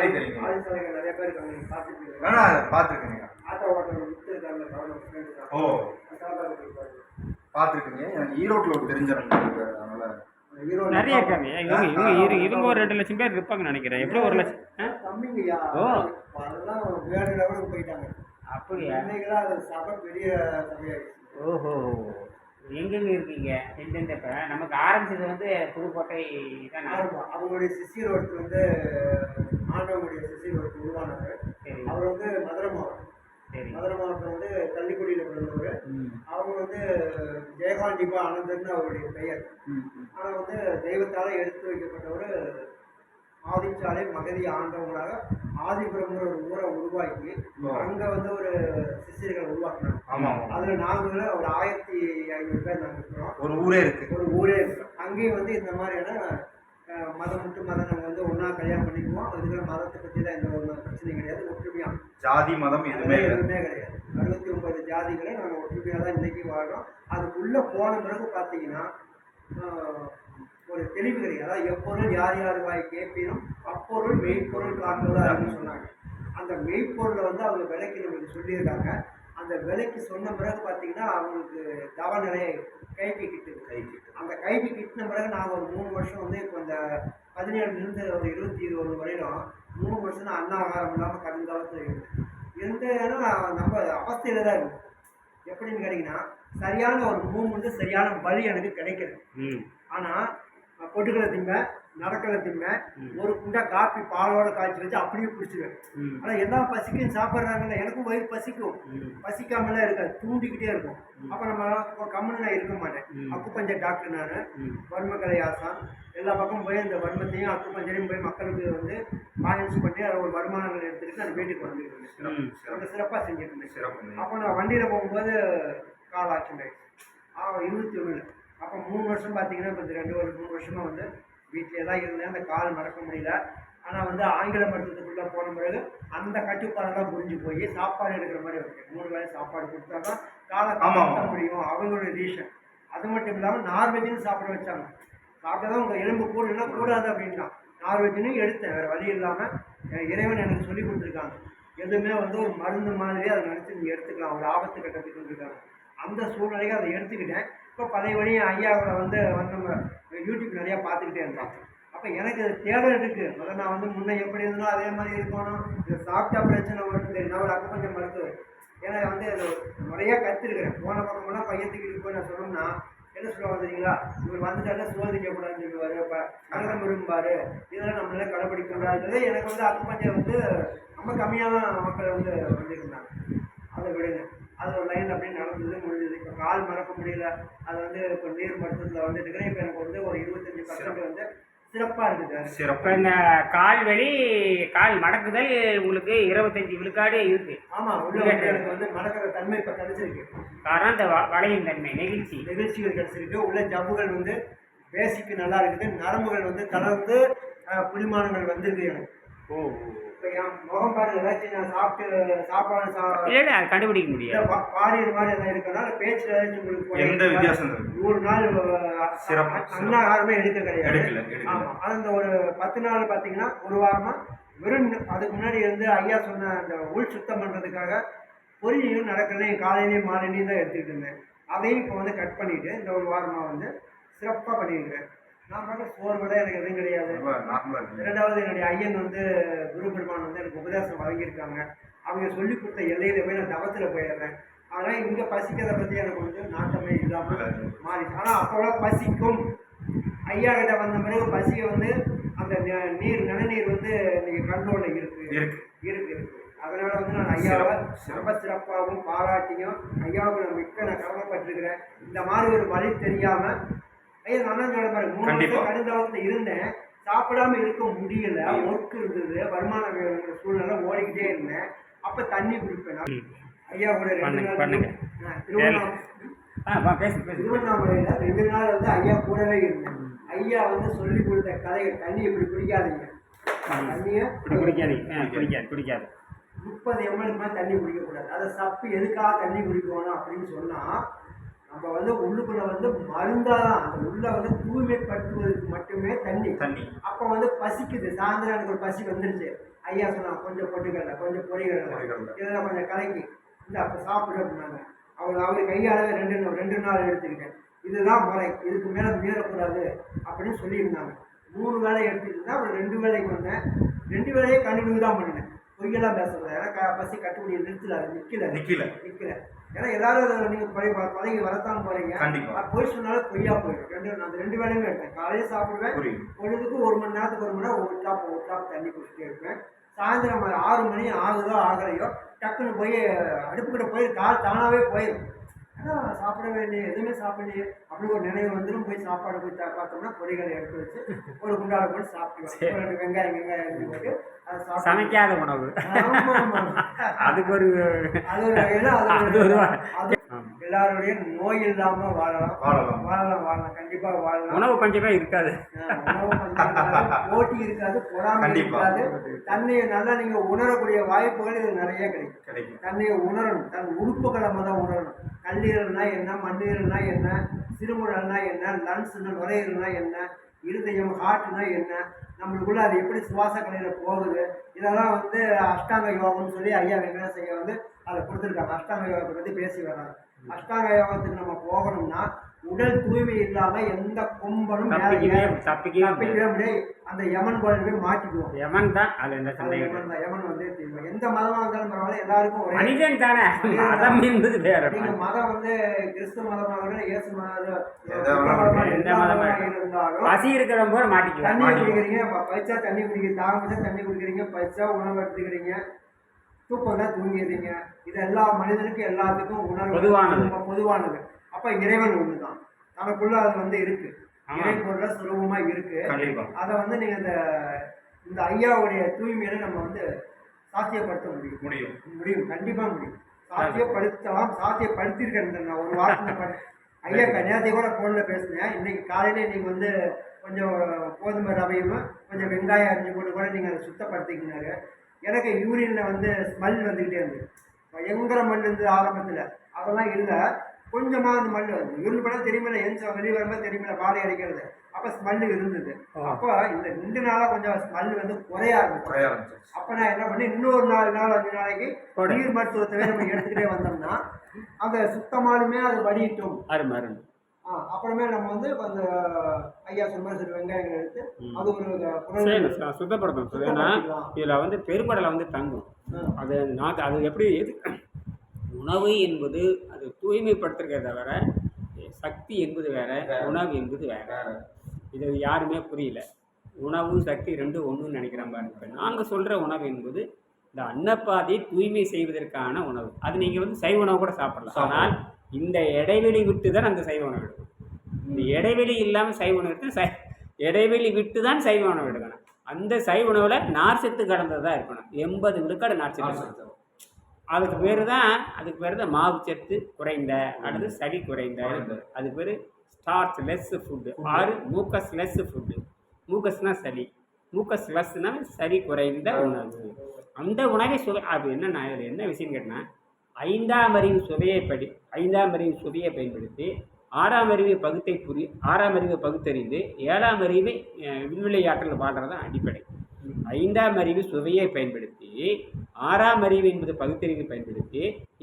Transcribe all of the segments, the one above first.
தெரியும், தெரியும். நிறைய பேர் வேணா பார்த்துருக்கேங்க ஓ. பார்த்துருக்கீங்க. எனக்கு ஈரோட்டில் ஒரு தெரிஞ்சவங்க அதனால. ஈரோடு நிறைய இருக்காங்க. இவங்க இவங்க இவங்க ஒரு ரெண்டு லட்சம் பேர் இருப்பாங்கன்னு நினைக்கிறேன். எப்படி ஒரு லட்சம்? ஓ. அதெல்லாம் வேறு லெவலுக்கு போயிட்டாங்க. அப்படியா? பெரிய ஓஹோ. எங்கெங்க இருக்கீங்க? எந்தெந்த இப்போ நமக்கு ஆரம்பிச்சது வந்து புதுக்கோட்டை தானே அவங்களுடைய சிசியர் ஒருத்தர் வந்து ஆண்டவங்களுடைய சிசியர் ஒருத்தர் உருவானவர். அவர் வந்து மதுரை மாவட்டம் மதுரை மாவட்டம் வந்து கள்ளிக்குடியில் பிறந்தவர். அவங்க வந்து ஜெயகாண்டிபா ஆனந்தர்னு அவருடைய பெயர். ஆனால் வந்து தெய்வத்தால் எடுத்து வைக்கப்பட்டவர் ஆதிச்சாலை மகதி ஆண்டவங்களாக ஆதிபுரம்ங்கிற ஒரு ஊரை உருவாக்கி. அங்கே வந்து ஒரு சிசியர்களை உருவாக்குனாங்க. அதில் நாங்கள் ஒரு ஆயிரத்தி ஐநூறு பேர் நாங்கள் இருக்கிறோம். ஒரு ஊரே இருக்கு. ஒரு ஊரே இருக்கிறோம் அங்கேயும் வந்து இந்த மாதிரியான மதம் விட்டு நாங்கள் வந்து ஒன்றா கல்யாணம் பண்ணிக்குவோம். அதுக்கு மதத்தை பற்றி தான் எந்த ஒரு பிரச்சனையும் கிடையாது. ஒற்றுமையாக ஜாதி மதம் எதுவுமே எதுவுமே கிடையாது. அறுபத்தி ஒன்பது ஜாதிகளை நாங்கள் ஒற்றுமையாக தான் இன்னைக்கு வாழ்றோம். அதுக்குள்ளே போன பிறகு பார்த்தீங்கன்னா ஒரு தெளிவு கிடையாது. அதாவது எப்பொருள் யார் யார் வாய் கேட்பினும் அப்பொருள் மெய்ப்பொருள் காண்பதா அப்படின்னு சொன்னாங்க. அந்த மெய்ப்பொருளை வந்து அவங்க விலைக்கு நம்மளுக்கு சொல்லியிருக்காங்க. அந்த விலைக்கு சொன்ன பிறகு பார்த்தீங்கன்னா அவங்களுக்கு தவநிலை கைக்கு கிட்டுது. கைக்கு அந்த கைக்கு கிட்டின பிறகு நாங்கள் ஒரு மூணு வருஷம் வந்து இப்போ இந்த பதினேழுலேருந்து ஒரு இருபத்தி ஒரு வரையிலும் மூணு வருஷம் அண்ணா ஆகாரம் இல்லாமல் கடுங்காலத்தில் இருந்தேன் இருந்தேன்னா நம்ம அவஸ்தையில் தான் இருந்தேன் எப்படின்னு கேட்டிங்கன்னா சரியான ஒரு மூமெண்ட்டு சரியான வழி எனக்கு கிடைக்கல. ம். ஆனால் பொட்டுக்கலை திம்ப நடக்கலை திம்ப ம். ஒரு குண்டா காப்பி பாலோட காய்ச்சி வச்சு அப்படியே குடிச்சிடுவேன் ஆனால் எல்லாம் பசிக்கும் சாப்பிட்றாங்கல்ல எனக்கும் வயிறு பசிக்கும். பசிக்காமலாம் இருக்காது தூண்டிக்கிட்டே இருக்கும். அப்போ நம்ம கம்முன்னு நான் இருக்க மாட்டேன். ம். அக்குப்பஞ்சர் டாக்டர் நான் வர்மக்கலை ஆசான். எல்லா பக்கம் போய் அந்த வர்மத்தையும் அக்குப்பஞ்சரையும் போய் மக்களுக்கு வந்து ஃபைனான்ஸ் பண்ணி அதை ஒரு வருமானங்கள் எடுத்துக்கிட்டு நான் வீட்டுக்கு ரொம்ப சிறப்பாக செஞ்சுட்டு இருந்தேன். சிறப்பு. அப்போ நான் வண்டியில் போகும்போது கால் ஆக்சிடென்ட் ஆயிடுச்சு இருபத்தி ஒன்றில் அப்போ மூணு வருஷம் பார்த்தீங்கன்னா இப்போ ரெண்டு ஒரு மூணு வருஷமாக வந்து வீட்டிலே தான் இருந்தேன். அந்த கால் மறக்க முடியல. ஆனால் வந்து ஆங்கில மருத்துவத்துக்குள்ளே போன பிறகு அந்த கட்டுப்பாடெல்லாம் புரிஞ்சு போய் சாப்பாடு எடுக்கிற மாதிரி இருக்கு மூணு வேளை சாப்பாடு கொடுத்தா தான் காலை காப்பாற்ற. முடியும். அவங்களுடைய ரீசன் அது மட்டும் இல்லாமல் நார்வெஜ்னு சாப்பிட வச்சாங்க. சாப்பிட்டா தான் உங்கள் எலும்பு கூடுனா கூடாது அப்படின்னா நார்வெஜ்னு எடுத்தேன். வேறு வழி இல்லாமல் இறைவன் எனக்கு சொல்லி கொடுத்துருக்காங்க. எதுவுமே வந்து ஒரு மருந்து மாதிரி அதை நினச்சி நீங்கள் எடுத்துக்கலாம். ஒரு ஆபத்து கட்டத்துக்கு இருக்காங்க அந்த சூழ்நிலைக்கு அதை எடுத்துக்கிட்டேன். இப்போ பழைய வழியும் ஐயாவோட வந்து வந்து நம்ம யூடியூப் நிறையா பார்த்துக்கிட்டே இருந்தாங்க அப்போ எனக்கு அது தேடல் இருக்குது முதல்ல நான் வந்து முன்னே எப்படி இருந்தனோ அதே மாதிரி இருக்கணும். இது சாப்பிட்டா பிரச்சனை வரும் தெரியும் நான் ஒரு அக்குப்பஞ்சம் மருத்துவர் ஏன்னா வந்து அது முறையாக கற்றுருக்கிறேன் போன பக்கமெல்லாம் பையத்துக்கு போய் நான் சொன்னோம்னா என்ன சொல்லுவாங்க தெரியுங்களா? இவர் வந்துட்டாருன்னா சோதிக்கக்கூடாதுன்னு சொல்லுவார். இப்போ அங்கம் விரும்பாரு இதெல்லாம் நம்மளால கடைப்பிடிக்கூடாது எனக்கு வந்து அக்குப்பஞ்சம் வந்து ரொம்ப கம்மியாக தான் மக்கள் வந்து வந்துருந்தாங்க. அதை விடுங்க. அது ஒரு லைன் அப்படியே நடந்தது முடிஞ்சது. இப்போ கால் மறக்க முடியல. அது வந்து இப்போ நீர் மருத்துவத்தில் வந்துட்டு இருக்கிறேன் இப்போ எனக்கு வந்து ஒரு இருபத்தஞ்சி பர்சன்ட் வந்து சிறப்பாக இருக்குது சிறப்பு. இந்த கால் வலி கால் மடக்குதல் உங்களுக்கு இருபத்தஞ்சி விழுக்காடு இருக்கு. ஆமாம் உள்ள வந்து எனக்கு வந்து மறக்கிற தன்மை இப்போ கிடைச்சிருக்கு. காரணம் இந்த வ- வளையும் தன்மை நெகிழ்ச்சி. நிகழ்ச்சிகள் கிடைச்சிருக்கு. உள்ள ஜவ்வுகள் வந்து பேசிக்கு நல்லா இருக்குது. நரம்புகள் வந்து தளர்ந்து புலிமானங்கள் வந்திருக்கு எனக்கு. ஓ. முகம் பாருங்க ஏதாச்சும் நான் சாப்பிட்டு சாப்பாடு அது கண்டுபிடிக்க முடியாது. மாதிரி எதாவது இருக்குன்னா பேச்சில் ஏதாச்சும் உங்களுக்கு எந்த வித்தியாசம் இருக்கு? நூறு நாள் அஹ், சிறப்பு, அ- அன்னாகாரமே எடுக்க கிடையாது. ஆமாம் அது அந்த ஒரு பத்து நாள் பார்த்தீங்கன்னா ஒரு வாரமாக வெறும் அதுக்கு முன்னாடி வந்து ஐயா சொன்ன அந்த உள் சுத்தம் பண்ணுறதுக்காக பொரியலும் நடக்கிறதையும் காலையிலையும் மாலையிலையும் தான் எடுத்துக்கிட்டு இருந்தேன். அதையும் இப்போ வந்து கட் பண்ணிவிட்டு இந்த ஒரு வாரமாக வந்து சிறப்பாக பண்ணியிருக்கிறேன். நான் பார்க்க சோர்வோட எனக்கு எதுவும் கிடையாது. இரண்டாவது என்னுடைய ஐயன் வந்து குரு பெருமான் வந்து எனக்கு உபதேசம் வழங்கியிருக்காங்க. அவங்க சொல்லி கொடுத்த எல்லையில போய் நான் தவத்தில் போயிடுறேன். அதனால் இங்கே பசிக்கிறத பற்றி எனக்கு வந்து நாட்டமே இல்லாமல் மாறி ஆனால் அப்போலாம் பசிக்கும். ஐயா கிட்ட வந்த பிறகு பசியை வந்து அந்த நீர் நிணநீர் வந்து இன்னைக்கு கண்ட்ரோலில் இருக்கு. இருக்கு. இருக்கு இருக்கு. அதனால வந்து நான் ஐயாவை சிறப்பு, ரொம்ப சிறப்பாகவும் பாராட்டியும் ஐயாவுக்கு நான் மிக்க நான் கடமைப்பட்டிருக்கிறேன். இந்த மாதிரி ஒரு வழி தெரியாம ஐயா நல்லா சொல்ல பாருங்க மூணு. வருஷம் கடுங்காலத்தில் இருந்தேன். சாப்பிடாம இருக்க முடியல. ஒர்க் இருந்தது. வேணுங்கிற சூழ்நிலை ஓடிக்கிட்டே இருந்தேன். அப்ப தண்ணி குடிப்பேன். ஐயா கூட ரெண்டு நாள் திருவண்ணாமலையில ரெண்டு நாள் வந்து ஐயா கூடவே இருந்தேன். ஐயா வந்து சொல்லி கொடுத்த கதைகள் தண்ணி இப்படி குடிக்காதீங்க. தண்ணியை குடிக்காதீங்க. குடிக்காது குடிக்காது. முப்பது எம்எல் தண்ணி குடிக்கக்கூடாது. அதை சப்பு எதுக்காக தண்ணி குடிக்கணும் அப்படின்னு சொன்னால் நம்ம வந்து உள்ளுக்குள்ள வந்து மருந்தாதான் அந்த உள்ள வந்து தூய்மைப்படுத்துவதற்கு மட்டுமே தண்ணி. தண்ணி. அப்போ வந்து பசிக்குது. சாயந்தரம் எனக்கு ஒரு பசி வந்துருச்சு. ஐயா சொன்னாங்க கொஞ்சம் பொட்டுக்கடலை கொஞ்சம் பொரிகடலை. இதெல்லாம் கொஞ்சம் கலக்கி. இந்த அப்போ சாப்பிடு அப்படின்னாங்க. அவர் அவர் கையால் ரெண்டு நாள் ரெண்டு நாள் எடுத்துக்கிட்டேன். இதுதான் முறை. இதுக்கு மேலே மீறக்கூடாது அப்படின்னு சொல்லியிருந்தாங்க. மூணு வேலை எடுத்துக்கிட்டு தான் அப்புறம் ரெண்டு வேலைக்கு வந்தேன். ரெண்டு வேலையே கண்டினியூ தான் பண்ணினேன். பொய்யெல்லாம் பேசக்கூடாது. ஏன்னா பசி கட்டுப்படி நிறுத்தல நிற்கல நிக்கல. நிற்கல ஏன்னா எல்லாரும் அதை நீங்கள் பழகி வரத்தான் போறீங்க. கண்டிப்பா. பொய் சொன்னாலும் பொய்யா போயிடும். ரெண்டு நான் அந்த ரெண்டு வேலையுமே எடுப்பேன் காலையில் சாப்பிடுவேன் பொழுதுக்கு ஒரு மணி நேரத்துக்கு ஒரு மணி நேரம் ஒரு டாப் ஒரு டாப் தண்ணி குடிச்சிட்டே இருப்பேன். சாயந்தரம் ஆறு மணி ஆகுதோ ஆகலையோ டக்குன்னு போய் அடுப்புக்கிட்ட போய் கால் தானாகவே போயிடும் ஏன்னா சாப்பிடவே இல்லையே எதுவுமே சாப்பிடலையே அப்படி ஒரு நினைவு வந்துடும் போய் சாப்பாடு போய் பார்த்தோம்னா பொடிகளை எடுத்து வச்சு ஒரு குண்டால போட்டு சாப்பிடுவேன். ஒரு ரெண்டு வெங்காயம் வெங்காயம் போட்டு சாப்பிட்டு சமைக்காத உணவு. அதுக்கு ஒரு அது ஒரு அது ஒரு எல்லாருடைய நோய் இல்லாம வாழலாம். வாழலாம். வாழலாம் வாழலாம். கண்டிப்பா வாழலாம். உணவு பஞ்சமே இருக்காது. போட்டி இருக்காது பொறாமை. இருக்காது. தன்னையை நல்லா நீங்க உணரக்கூடிய வாய்ப்புகள் இது நிறைய கிடைக்கும். தன்னையை உணரணும். தன் உறுப்புகளை முதல் உணரணும். கல்லீரல்னா என்ன மண்ணீரல்னா என்ன சிறுமுழல்னா என்ன லங்ஸ்னா நுரையீரல்னா என்ன இருதயம் ஹார்ட்னா என்ன? நம்மளுக்குள்ள அது எப்படி சுவாச கலையில போகுது? இதெல்லாம் வந்து அஷ்டாங்க யோகம்னு சொல்லி ஐயா வெங்கடேசையா வந்து அதை கொடுத்துருக்காங்க. அஷ்டாங்க யோகத்தை பற்றி பேசி வர்றாங்க அஷ்டாங்க யோகத்துக்கு நம்ம போகணும்னா உடல் தூய்மை இல்லாம எந்த கும்பலும் மேலே தப்பிக்கவே தப்பிக்கவே முடியாது. அந்த யமன் கோயில் போய் மாட்டிக்குவோம். யமன் தான் அது எந்த சந்தேகம்? யமன் தான். யமன் வந்து தீமை. எந்த மதமா இருந்தாலும் பரவாயில்ல எல்லாருக்கும் ஒரே மனிதன் தானே. மதம் என்பது வேற நீங்க மதம். வந்து கிறிஸ்து மதமாக இயேசு மதம் எந்த மதம் எந்த மதமா இருந்தாலும் பசி இருக்கிற போது மாட்டிக்குவேன் தண்ணி மாட்டிக்குவோம். குடிக்கிறீங்க ப- பைசா தண்ணி குடிக்கிறீங்க தாமசா தண்ணி குடிக்கிறீங்க பைசா உணவு எடுத்துக்கிறீங்க தூக்கம் தான் தூங்கிடுறீங்க. இது எல்லா மனிதனுக்கும் எல்லாத்துக்கும் உணர்வு. பொதுவானது. ரொம்ப பொதுவானது. அப்ப இறைவன் ஒண்ணுதான். நமக்குள்ள அது வந்து இருக்கு. ஆமா. இறை பொருள சுலபமா இருக்கு. அதை வந்து நீங்க இந்த இந்த ஐயாவுடைய தூய்மையில நம்ம வந்து சாத்தியப்படுத்த முடியும். முடியும். முடியும். கண்டிப்பா முடியும். சாத்தியப்படுத்தலாம். சாத்தியப்படுத்தியிருக்கேன் நான் ஒரு வாரத்தில் ஐயா கன்னியாத்தி கூட ஃபோனில் பேசினேன். இன்னைக்கு காலையில நீங்கள் வந்து கொஞ்சம் கோதுமை ரவையும் கொஞ்சம் வெங்காயம் அரிஞ்சு போட்டு கூட நீங்கள் அதை சுத்தப்படுத்திக்கினாரு. எனக்கு யூரினில் வந்து ஸ்மெல் வந்துக்கிட்டே இருந்தது. பயங்கர மண் இருந்தது ஆரம்பத்தில். அதெல்லாம் இல்லை. கொஞ்சமாக அந்த மண் வருது யூரின் படம் தெரியுமில்ல எந்த வெளியே வரும்போது தெரியுமில்ல வாடகை அடிக்கிறது அப்போ ஸ்மெல்லு இருந்தது. அப்போ இந்த ரெண்டு நாளாக கொஞ்சம் ஸ்மெல் வந்து குறைய ஆரம்பிச்சு குறைய ஆரம்பிச்சிருச்சு அப்ப நான் என்ன பண்ணேன் இன்னொரு நாலு நாள் அஞ்சு நாளைக்கு போடு. நீர் மருத்துவத்தை நம்ம எடுத்துக்கிட்டே வந்தோம்னா அந்த சுத்தமாலுமே அது வடியட்டும் அருமை அருமை ஆ, அப்புறமே நம்ம வந்து அந்த ஐயா சொன்ன சில வெங்காயங்கள் எடுத்து. அது ஒரு சுத்தப்படுத்தும். ஏன்னா. இதில் வந்து பெரும்படலை வந்து தங்கும். அது நாக்கு அது எப்படி எது உணவு என்பது தூய்மைப்படுத்துறதே தவிர சக்தி என்பது வேற உணவு என்பது வேற. இது யாருமே புரியல. உணவு சக்தி ரெண்டும் ஒன்றுன்னு பாருங்க. இப்போ நாங்கள் சொல்கிற உணவு என்பது இந்த அன்னப்பாதை தூய்மை செய்வதற்கான உணவு. அது நீங்கள் வந்து சைவ உணவு கூட சாப்பிடலாம். ஆனால் இந்த இடைவெளி விட்டு தான் அந்த சைவ உணவு எடுக்கணும். இந்த இடைவெளி இல்லாமல் சைவ உணவு எடுத்து சை இடைவெளி விட்டு தான் சைவ உணவு எடுக்கணும். அந்த சைவ உணவில் நார்ச்சத்து கலந்ததாக இருக்கணும். எண்பது விழுக்காடு நார்ச்சத்து. அதுக்கு பேர் தான் அதுக்கு பேர் தான் மாவு சத்து குறைந்த அல்லது சளி குறைந்த. அதுக்கு பேர் ஸ்டார்ச் லெஸ் ஃபுட்டு ஆறு மூக்கஸ் லெஸ் ஃபுட்டு மூக்கஸ்னா சளி. மூக்கஸ் லெஸ்னா சளி குறைந்த உணவு. அந்த உணவை சுவை அது என்னன்னா இதில் என்ன விஷயம் கேட்டால் ஐந்தாம் அறிவு சுவையை படி ஐந்தாம் அறிவு சுவையை பயன்படுத்தி ஆறாம் அறிவை பகுத்தை புரி ஆறாம் அறிவை பகுத்தறிந்து ஏழாம் அறிவை அஹ், விண்வெளியாற்றல் வாழ்கிறது அடிப்படை. ஐந்தாம் அறிவு சுவையை பயன்படுத்தி ஆறாம் அறிவு என்பது பகுத்தறிவை பயன்படுத்தி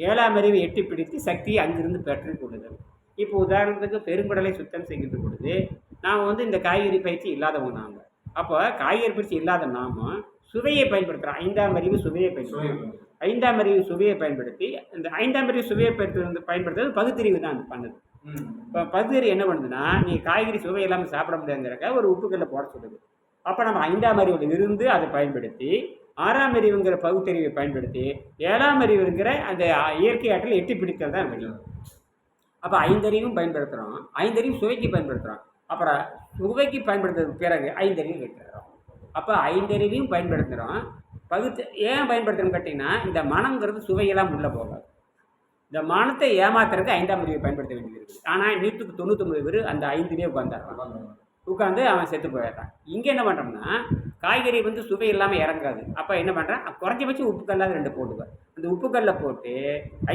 ஏழாம் அறிவை எட்டி பிடித்து சக்தியை அங்கிருந்து பெற்றுக் கொள்ளுதல். இப்போ உதாரணத்துக்கு பெருங்குடலை சுத்தம் செய்கின்ற பொழுது நாம் வந்து இந்த காய்கறி பயிற்சி இல்லாதவங்க நாம. அப்போ காய்கறி பயிற்சி இல்லாத நாம சுவையை பயன்படுத்துகிறோம் ஐந்தாம் அறிவு சுவையை பயன்படுத்துகிறோம் ஐந்தாம் அறிவு சுவையை பயன்படுத்தி இந்த ஐந்தாம் அறிவு சுவையை பயன்படுத்து பயன்படுத்துறது பகுத்தறிவு தான் பண்ணுது. இப்போ பகுத்தறிவு என்ன பண்ணுதுன்னா நீ காய்கறி சுவை இல்லாமல் சாப்பிட முடியாதுங்கிறக்க ஒரு உப்புக்கல்ல போட சொல்லுது. அப்போ நம்ம ஐந்தாம் அறிவில் இருந்து அதை பயன்படுத்தி ஆறாம் அறிவுங்கிற பகுத்தறிவை பயன்படுத்தி ஏழாம் அறிவுங்கிற அந்த இயற்கை ஆற்றல் எட்டி பிடித்தல் தான் வழி அப்போ ஐந்தறிவும் பயன்படுத்துகிறோம் ஐந்தறிவும் சுவைக்கு பயன்படுத்துகிறோம் அப்புறம் சுவைக்கு பயன்படுத்துறதுக்கு பிறகு ஐந்தறிவும் வெட்டுறோம். அப்போ ஐந்தறிவையும் பயன்படுத்துகிறோம் பகுத்து ஏன் பயன்படுத்துகிறோம் கேட்டிங்கன்னா இந்த மனங்கிறது சுவையெல்லாம் உள்ளே போகாது. இந்த மனத்தை ஏமாத்துறதுக்கு ஐந்தாம் அறிவை பயன்படுத்த வேண்டியது இருக்குது. ஆனால் நூற்றுக்கு தொண்ணூற்றொம்பது பேர் அந்த ஐந்துலேயே உட்காந்துடுறாங்க உட்காந்து அவன் செத்து போயிடுறான். இங்கே என்ன பண்ணுறோம்னா காய்கறி வந்து சுவை இல்லாமல் இறங்காது. அப்போ என்ன பண்ணுறான் குறைஞ்சபட்சம் உப்பு கல்லாவது ரெண்டு போட்டுக்குவேன். அந்த உப்பு கல்லை போட்டு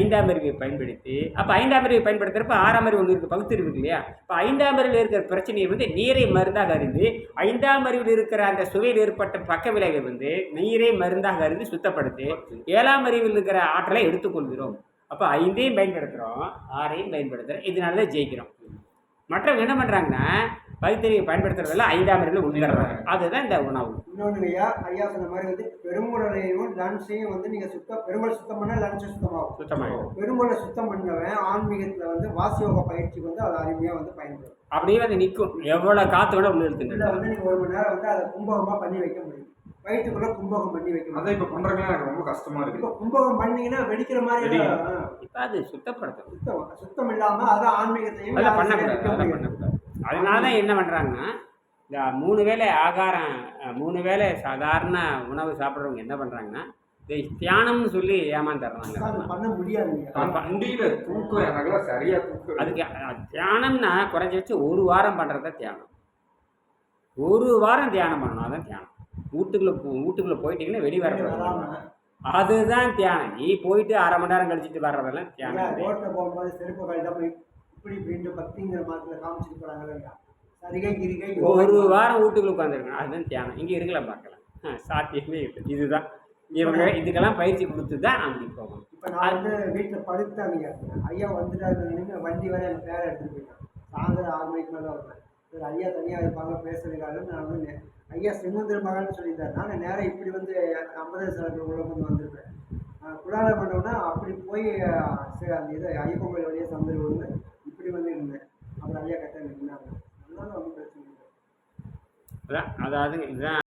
ஐந்தாம் அறிவை பயன்படுத்தி அப்போ ஐந்தாம் அறிவை பயன்படுத்துகிறப்ப ஆறாம் அறிவு ஒன்று இருக்குது பகுத்து இருக்கு இல்லையா? இப்போ ஐந்தாம் அறிவில் இருக்கிற பிரச்சனையை வந்து நீரை மருந்தாக அறிந்து ஐந்தாம் அறிவில் இருக்கிற அந்த சுவையில் ஏற்பட்ட பக்க விளைவை வந்து நீரை மருந்தாக அறிந்து சுத்தப்படுத்தி ஏழாம் அறிவில் இருக்கிற ஆற்றலை எடுத்துக்கொள்கிறோம் அப்போ ஐந்தையும் பயன்படுத்துகிறோம் ஆறையும் பயன்படுத்துகிறோம் இதனால தான் ஜெயிக்கிறோம். மற்றவங்க என்ன பண்ணுறாங்கன்னா பகுத்தறிவை பயன்படுத்துறதில்ல ஐந்தாம் அறிவில் உள்தர்றாங்க அதுதான் இந்த உணவு. இன்னொன்று ஐயா ஐயா சொன்ன மாதிரி வந்து பெருங்குடலையும் லன்ஸையும் வந்து நீங்கள் சுத்தம் பெருங்குடல் சுத்தம் பண்ணால் லன்ஸ் சுத்தமாகும். சுத்தமாக பெருங்குடலை சுத்தம் பண்ணவன் ஆன்மீகத்தில் வந்து வாசியோக பயிற்சிக்கு வந்து அது அருமையாக வந்து பயன்படும். அப்படியே வந்து நிற்கும் எவ்வளோ காற்று விட உள்ள இதில் இழுத்துட்டு வந்து நீங்கள் ஒரு மணி நேரம் வந்து அதை கும்பகமாக பண்ணி வைக்க முடியும். வயிற்றுக்குள்ளே கும்பகம் பண்ணி வைக்க முடியும் அதான் இப்போ பண்ணுறதுலாம் எனக்கு ரொம்ப கஷ்டமா இப்போ இருக்கு கும்பகம் பண்ணீங்கன்னா வெடிக்கிற மாதிரி இப்போ அது சுத்தப்படுத்தணும். சுத்தம் சுத்தம் இல்லாமல் அதான் ஆன்மீகத்தையும் பண்ணக்கூடாது. அதனால தான் என்ன பண்ணுறாங்கன்னா இந்த மூணு வேளை ஆகாரம் மூணு வேளை சாதாரண உணவு சாப்பிட்றவங்க என்ன பண்ணுறாங்கன்னா இந்த தியானம்னு சொல்லி ஏமாந்துடுறாங்க. பண்ண சரியா அதுக்கு தியானம்னா குறைஞ்ச ஒரு வாரம் பண்ணுறது தான் தியானம். ஒரு வாரம் தியானம் பண்ணணும் அதான் தியானம். வீட்டுக்குள்ளே வீட்டுக்குள்ளே போயிட்டீங்கன்னா வெளி வர வராம. அதுதான் தியானம். நீ போயிட்டு அரை மணி நேரம் கழிச்சிட்டு வர்றதெல்லாம் தியானம். கிடையாது. ரோட்டில் போகும்போது செருப்பு கழிட்டா போய் இப்படி இப்படின்ட்டு பக்திங்கிற மாதிரி காமிச்சிட்டு போகிறாங்க சரிகை கிரிகை ஒரு வாரம் வீட்டுக்குள்ள உட்காந்துருக்கணும் அதுதான் தியானம். இங்கே இருக்கலாம் பார்க்கலாம். சாத்தியமே இல்லை. இதுதான். இவங்க இதுக்கெல்லாம் பயிற்சி கொடுத்து தான் அப்படி போகணும். இப்போ நான் வந்து வீட்டில் படுத்தாங்க ஐயா வந்துட்டாரு வண்டி வர என் பேரை எடுத்துட்டு போயிட்டேன் சாயந்தரம் ஆறு மணிக்கு மேலே வருவேன். சரி ஐயா தனியாக இருப்பாங்க பேசுறதுக்காக நான் வந்து ஐயா செங்குந்திர மகன் சொல்லியிருந்தாரு. நான் நேரம் இப்படி வந்து ஐம்பது சிலருக்கு உள்ள வந்து வந்திருப்பேன். குடால பண்ணோன்னா அப்படி போய் சரி அந்த இது ஐயப்பன் கோயில் வழியாக சந்தரி வந்து இப்படி வந்து இருந்தேன். அப்புறம் ஐயா கட்ட நின்னாங்க அதனால ஒன்றும் பிரச்சனை இல்லை. அதான் அதாவது இதுதான்